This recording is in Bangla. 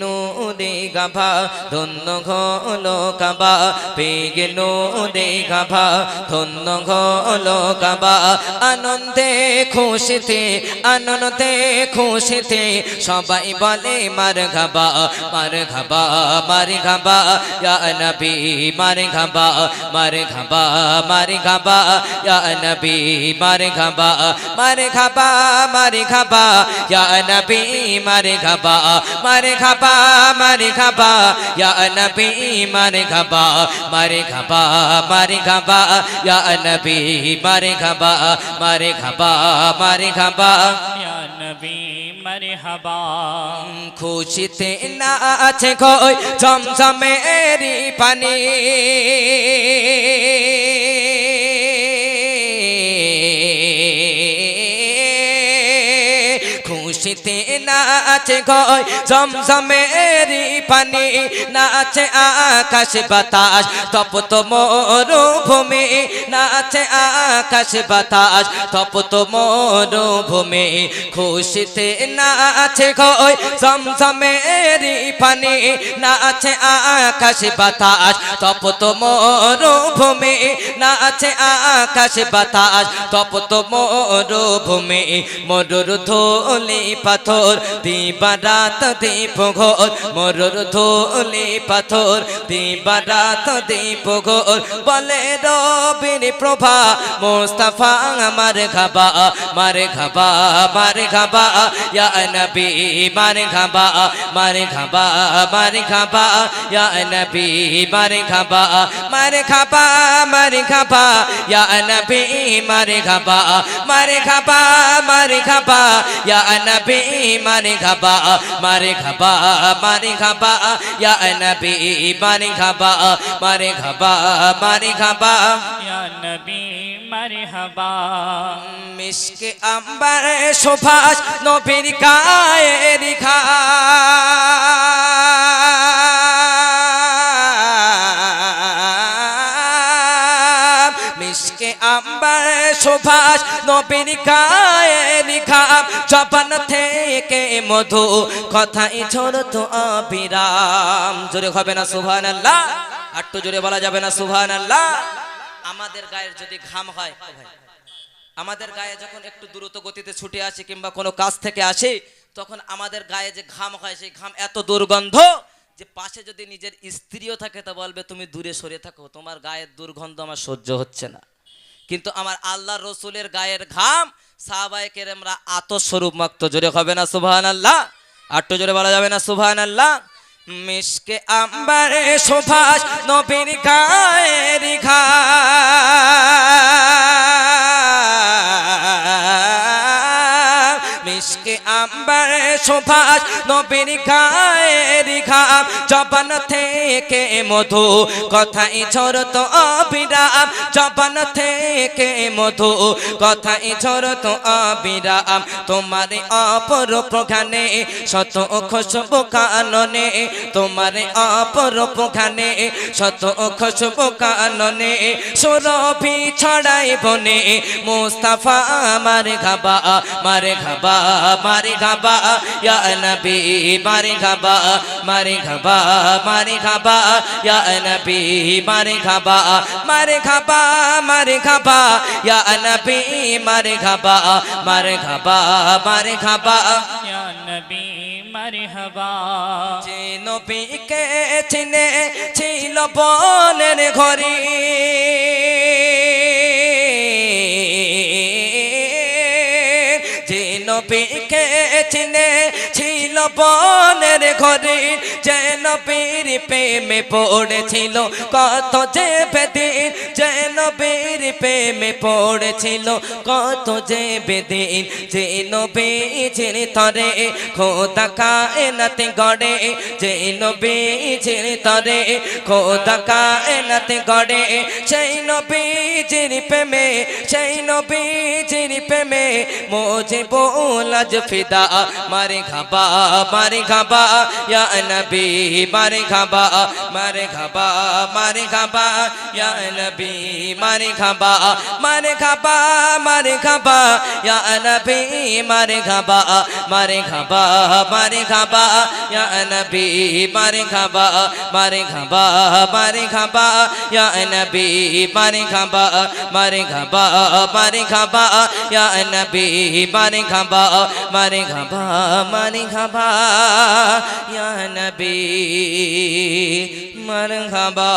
নূরে গাভা, ধন্য ঘলো কাবা পেয়ে নূরে গাভা, ধন্য ঘলো কাবা আনন্দে খুশিতে আনন্দে খুশিতে সবাই বলে, মার ঘাবা মার ঘাবা মার ঘাবা। ইয়া নবী, মার ঘাবা মার ঘাবা মার ঘাবা। ইয়া নবী, মার ঘাবা মার ঘাবা মার ঘাবা। ইয়া নবী, মার ঘাবা মার ঘাবা। মার ঘাবা ইয়া নবী মারে খাবা মারে ঘাবা মারে খাবা ইয়া নবী মারে খাবা মারে ঘাবা মারে খাবা। ইয়া নবী খাবা। খুশিতে না আছে কই জমজমেরি পানি। খুশিতে না আছে কই জমজমেরি পানি না আছে আকাশ বাতাস তপত মরুভূমি। না আছে আকাশ বাতাস তপত মরুভূমি। খুশিতে না আছে কই জমজমেরি পানি। না আছে আকাশ বাতাস তপত মরুভূমি। না আছে আকাশ বাতাস তপত মরুভূমি। মরুর ধোলি পাথর দিবারাত দীপ ঘোর, মরুর ধোলি পাথর দিবারাত দীপ ঘোর বলে রবির প্রভা মোস্তাফা আমার খাবা মারে খাবা মারে খাবা ইয়া নবী মারে খাবা মারে খাবা মারে খাবা ইয়া নবী মারে খাবা মারে খাবা মারে খাবা ইয়া নবী মারে খাবা মারে খাবা মারে খাবা ইয়া নবী মারে খাবা মারে খাবা মারে খাবা ইয়া নবী মারে খাবা মারে খাবা মারে খাবা। ইয়া নবী খাবা। মিশকে আম্বার সুভাষ নবীর গায়ে রিখা মিশকে আম্বার সুভাষ, নবীর গায়ে রিখা জবান থেকে মধু, কথাই ছোড়ত অবিরাম জোরে হবে না সুভান আল্লাহ একটু জোরে বলা যাবে না সুভান আল্লাহ আমাদের গায়ের যদি ঘাম হয় আমাদের গায়ে যখন একটু দ্রুত গতিতে ছুটে আসে কিংবা কোনো কাজ থেকে আসে, তখন আমাদের গায়ে যে ঘাম হয়, সেই ঘাম এত দুর্গন্ধ যে পাশে যদি নিজের স্ত্রীও থাকে তা বলবে, তুমি দূরে সরে থাকো, তোমার গায়ের দুর্গন্ধ আমার সহ্য হচ্ছে না। কিন্তু আমার আল্লাহ রসুলের গায়ের ঘাম সাহাবায় কেরেমরা আতস্বরূপ মাক্ত জোরে হবে না সুবহান আল্লাহ আট্টু জোরে বলা যাবে না সুভান আল্লাহ মিশকে আম্বারে সুভাষ নবীর গায়ের ঘাম। মিশকে আম্বারে সুভাষ নবীর গায়ের ঘাম, জবান থেকে মধু, কথাই ঝরত অবিরাম, জবান থেকে মধু, কথাই ঝরত অবিরাম, তোমার অপর প্রঘানে শত খুশবু কাননে, তোমার অপর প্রঘানে শত খুশবু কাননে, সুরভি ছড়াই বনে, মুস্তাফা মারে ঘাবা মারে ঘাবা মারে ঘাবা ইয়া নবী মারে ঘাবা মারে ঘাবা মারে ঘাবা ইয়া নবী মারে ঘাবা মারে ঘাবা মারে ঘাবা ইয়া নবী মারে ঘাবা মারে ঘাবা মারে ঘাবা ইয়া নবী মারহাবা যে নবীকে চিনে ছিল বনের ঘরে নবীকে ছিল বনের ঘরে যে নবীর প্রেমে পড়েছিল। কত যে বেদিন প্রেমে পড়েছিল, কত যে বেদিন, যে নবীজির তরে, খোদা কায়নাতে গড়ে, যে নবীজির তরে, খোদা কায়নাতে গড়ে, সেই নবীজির প্রেমে, সেই নবীজির প্রেমে মোজে বোলাজ ফিদা, মারে খাবা মারে খাবা ইয়া নবী মারহাবা মারহাবা মারহাবা ইয়া নবী মারহাবা মারহাবা মারহাবা ইয়া নবী মারহাবা মারহাবা মারহাবা ইয়া নবী মারহাবা মারহাবা মারহাবা ইয়া নবী মারহাবা মারহাবা মারহাবা ইয়া নবী মারহাবা মারহাবা মারহাবা ইয়া নবী মারহাবা